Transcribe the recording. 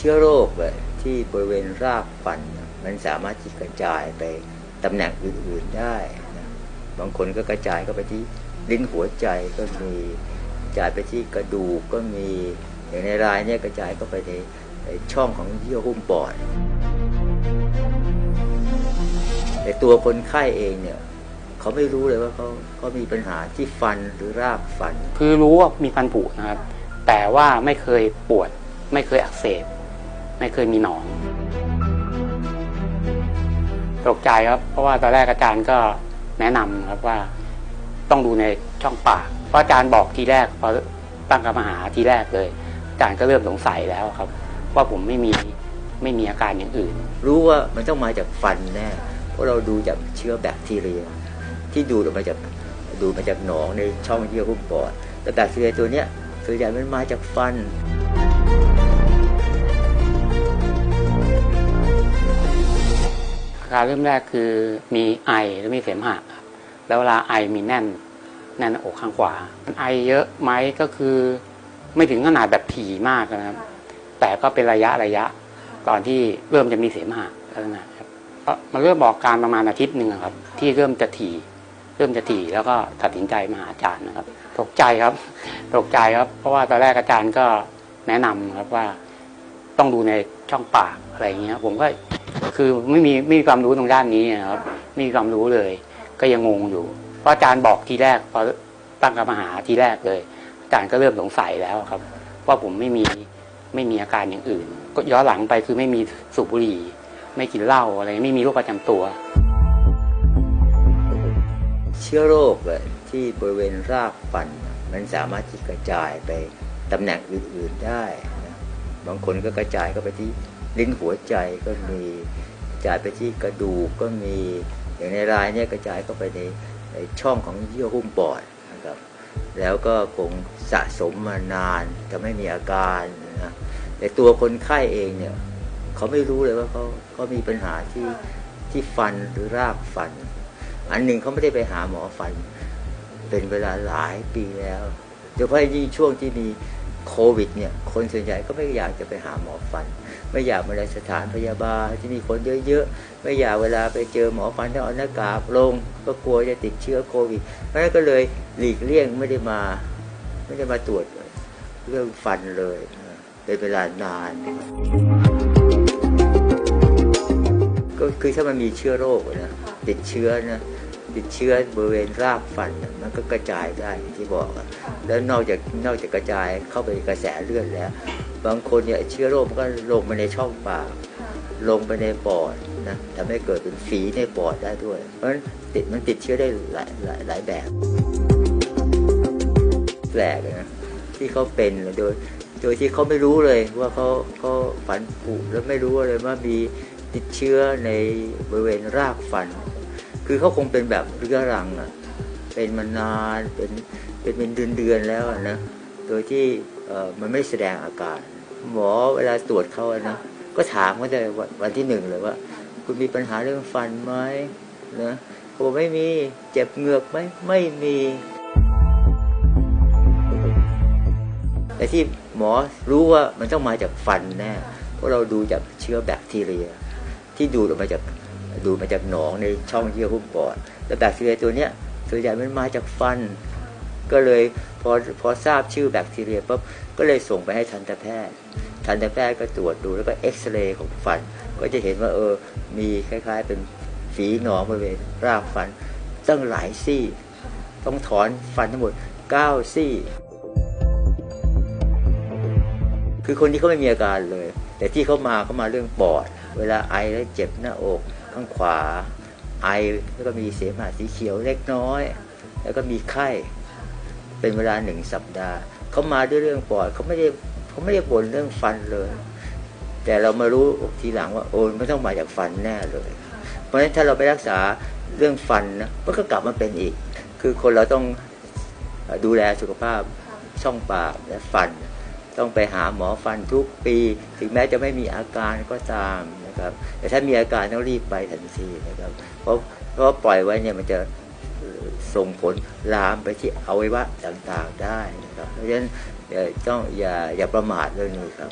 เชื้อโรคที่บริเวณรากฟัน มันสามารถที่กระจายไปตำแหน่งอื่นๆได้นะบางคนก็กระจายก็ไปที่ลิ้นหัวใจก็มีกระจายไปที่กระดูกก็มีอย่างในรายเนี่ยกระจายก็ไปในช่องของเยื่อหุ้มปอดแต่ตัวคนไข้เองเนี่ยเขาไม่รู้เลยว่าเขาเขามีปัญหาที่ฟันหรือรากฟัน คือรู้ว่ามีฟันผุนะครับ แต่ว่าไม่เคยปวดไม่เคยอักเสบ ไม่เคยมีหนองตกใจครับ เพราะว่าตอนแรกอาจารย์ก็แนะนำครับว่าต้องดูในช่องปากเพราะอาจารย์บอกทีแรกพอตั้งกรรมหาทีแรกเลย อาจารย์ก็เริ่มสงสัยแล้วครับ ว่าผมไม่มีไม่มีอาการอย่างอื่น รู้ว่ามันต้องมาจากฟันแน่เพราะเราดูจากเชื้อแบคทีเรีย ที่ดูดออกมาจากดูมาจากหนองในช่องเยื่อหุ้มปอดแต่แบคทีเรียตัวเนี้ยส่วนใหญ่มันมาจากฟัน อาการเริ่มแรกคือมีไอแล้วมีเสมหะแล้วเวลาไอมีแน่นแน่นหน้าอกข้างขวามันไอเยอะไหมก็คือ ไม่ถึงขนาดแบบถี่มากนะครับ แต่ก็เป็นระยะระยะ ตอนที่เริ่มจะมีเสมหะแล้วนะครับก็มันเริ่มบอกการประมาณอาทิตย์หนึ่งครับ ที่เริ่มจะถี่เริ่มจะถี่แล้วก็ตัดสินใจมาหาอาจารย์นะครับ ตกใจครับ ตกใจครับ เพราะว่าตอนแรกอาจารย์ก็แนะนำครับว่าต้องดูในช่องปากอะไรเงี้ย ผมก็ คือไม่มีไม่มีความรู้ตรงด้านนี้นะครับไม่มีความรู้เลย ก็ยังงงอยู่ เพราะอาจารย์บอกทีแรกพอตั้งกรรมหาทีแรกเลย อาจารย์ก็เริ่มสงสัยแล้วครับ ว่าผมไม่มีไม่มีอาการอย่างอื่น ก็ย้อนหลังไปคือไม่มีสูบบุหรี่ ไม่กินเหล้าอะไรไม่มีโรคประจำตัว เชื้อโรคที่บริเวณรากฟันน่ะมันสามารถที่กระจายไปตำแหน่งอื่นๆได้นะบางคนก็กระจายก็ไปที่ ลิ้นหัวใจก็มีกระจายไปที่กระดูกก็มีอย่างในรายเนี่ยกระจายก็ไปในในช่องของเยื่อหุ้มปอดนะครับ แล้วก็คงสะสมมานานจะไม่มีอาการนะแต่ตัวคนไข้เองเนี่ยเขาไม่รู้เลยว่าเขาเขามีปัญหาที่ที่ฟันหรือรากฟัน อันหนึ่งเขาไม่ได้ไปหาหมอฟัน เป็นเวลาหลายปีแล้วโดยเฉพาะยิ่งช่วงที่มีโควิดเนี่ยคนส่วนใหญ่ก็ไม่อยากจะไปหาหมอฟัน ไม่อยากมาในสถานพยาบาลที่มีคนเยอะๆไม่อยากเวลาไปเจอหมอฟันต้องเอาหน้ากากลง ก็กลัวจะติดเชื้อโควิดเพราะนั้นก็เลยหลีกเลี่ยงไม่ได้มา ไม่ได้มาตรวจเรื่องฟันเลยเป็นเวลานาน ก็คือถ้ามันมีเชื้อโรคนะติดเชื้อนะ ติดเชื้อบริเวณรากฟันน่ะมันก็กระจายได้อย่างที่บอกอะแล้วนอกจากนอกจากกระจายเข้าไปกระแสเลือดแล้ว บางคนเนี่ยเชื้อโรคมันก็ลงไปในช่องปากลงไปในปอดนะทำให้เกิดเป็นฝีในปอดได้ด้วย เพราะฉะนั้นติดมันติดเชื้อได้หลายหลายหลายแบบ แปลกนะที่เขาเป็นโดยโดยที่เขาไม่รู้เลยว่าเขาเขาฝันผุแล้วไม่รู้เลยว่ามีติดเชื้อในบริเวณรากฟัน คือเขาคงเป็นแบบเรื้อรังอะเป็นมานานเป็นเป็นเป็นเดือนเดือนแล้วนะโดยที่มันไม่แสดงอาการ หมอเวลาตรวจเขาอะนะก็ถามเขาแต่วันวันที่หนึ่งเลยว่า คุณมีปัญหาเรื่องฟันไหมนะเขาบอกไม่มีเจ็บเหงือกไหมไม่มีแต่ที่หมอรู้ว่ามันต้องมาจากฟันแน่เพราะเราดูจากเชื้อแบคทีเรีย ที่ดูดออกมาจาก ดูมาจากหนองในช่องเยื่อหุ้มปอดแล้วแบคทีเรียตัวเนี้ยส่วนใหญ่มันมาจากฟัน ก็เลยพอพอทราบชื่อแบคทีเรียปุ๊บก็เลยส่งไปให้ทันตแพทย์ ทันตแพทย์ก็ตรวจดูแล้วก็เอ็กซเรย์ของฟัน ก็จะเห็นว่าเออมีคล้ายๆ เป็นฝีหนองบริเวณรากฟันตั้งหลายซี่ ต้องถอนฟันทั้งหมด 9 ซี่ คือคนที่เขาไม่มีอาการเลย แต่ที่เขามาเขามาเรื่องปอด เวลาไอแล้วเจ็บหน้าอก ข้างขวา ไอแล้วก็มีเสมหะสีเขียวเล็กน้อย แล้วก็มีไข้เป็นเวลาหนึ่งสัปดาห์เขามาด้วยเรื่องปอดเขาไม่ได้เขาไม่ได้บ่นเรื่องฟันเลย แต่เรามารู้ทีหลังว่าโอ้ยมันต้องมาจากฟันแน่เลย เพราะฉะนั้นถ้าเราไปรักษาเรื่องฟันนะมันก็กลับมาเป็นอีก คือคนเราต้องดูแลสุขภาพช่องปากและฟัน ต้องไปหาหมอฟันทุกปี ถึงแม้จะไม่มีอาการก็ตามนะครับ แต่ถ้ามีอาการต้องรีบไปทันทีนะครับ เพราะเพราะปล่อยไว้เนี่ยมันจะส่งผลลามไปที่อวัยวะต่างๆได้นะครับ เพราะฉะนั้นต้องอย่าอย่าประมาทเรื่องนี้ครับ